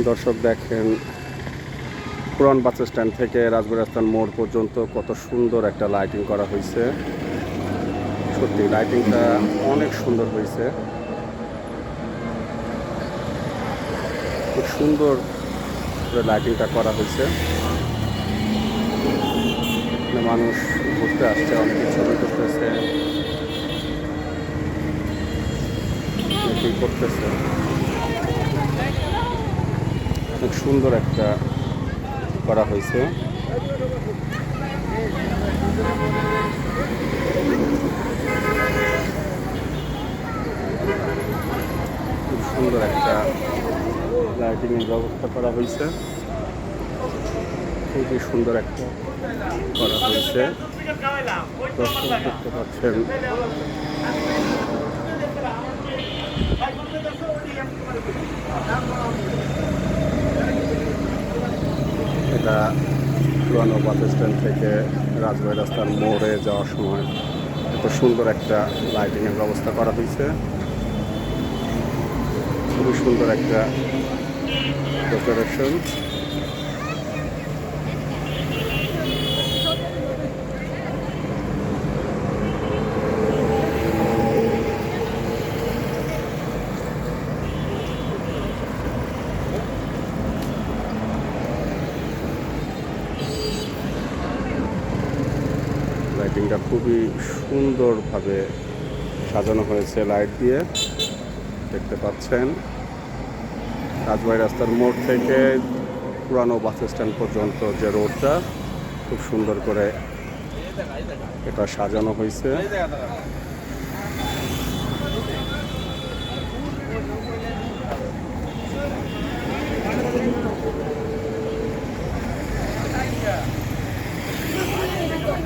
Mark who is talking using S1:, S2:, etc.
S1: দর্শক দেখেন, পুরান বাস স্ট্যান্ড থেকে রাজবাড়ি মোড় পর্যন্ত কত সুন্দর একটা লাইটিং করা হয়েছে। সত্যি লাইটিংটা অনেক সুন্দর হয়েছে। খুব সুন্দর লাইটিংটা করা হয়েছে। মানুষ ঘুরতে আসছে, অনেকে ছবি করতেছে করতেছে। অনেক সুন্দর একটা করা হয়েছে। খুব সুন্দর একটা লাইটিং এর ব্যবস্থা করা হয়েছে। খুবই সুন্দর একটা করা হয়েছে। দর্শক দেখতে পাচ্ছেন। এটা পুরানো বাস স্ট্যান্ড থেকে রাজবাড়ি রাস্তার মোড়ে যাওয়ার সময় এত সুন্দর একটা লাইটিংয়ের ব্যবস্থা করা হয়েছে। খুবই সুন্দর একটা ডেকোরেশন লাইটিংটা খুবই সুন্দরভাবে সাজানো হয়েছে লাইট দিয়ে। দেখতে পাচ্ছেন, রাজবাড়ি রাস্তার মোড় থেকে পুরানো বাস স্ট্যান্ড পর্যন্ত যে রোডটা, খুব সুন্দর করে এটা সাজানো হয়েছে।